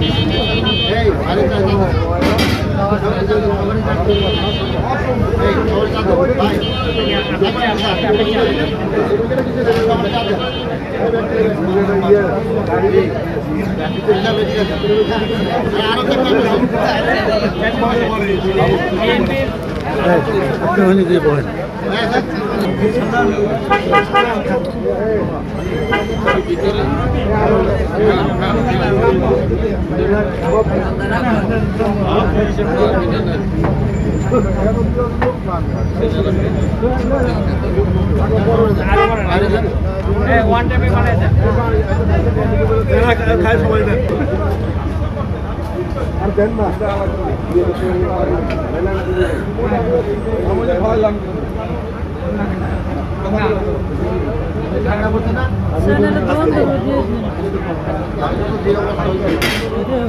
বলেন ওয়ান টাইমে বানাই দেন খাই সবাই দেন আর দেন না ভালো লাগবে চ্যানেলে বন্ধ করে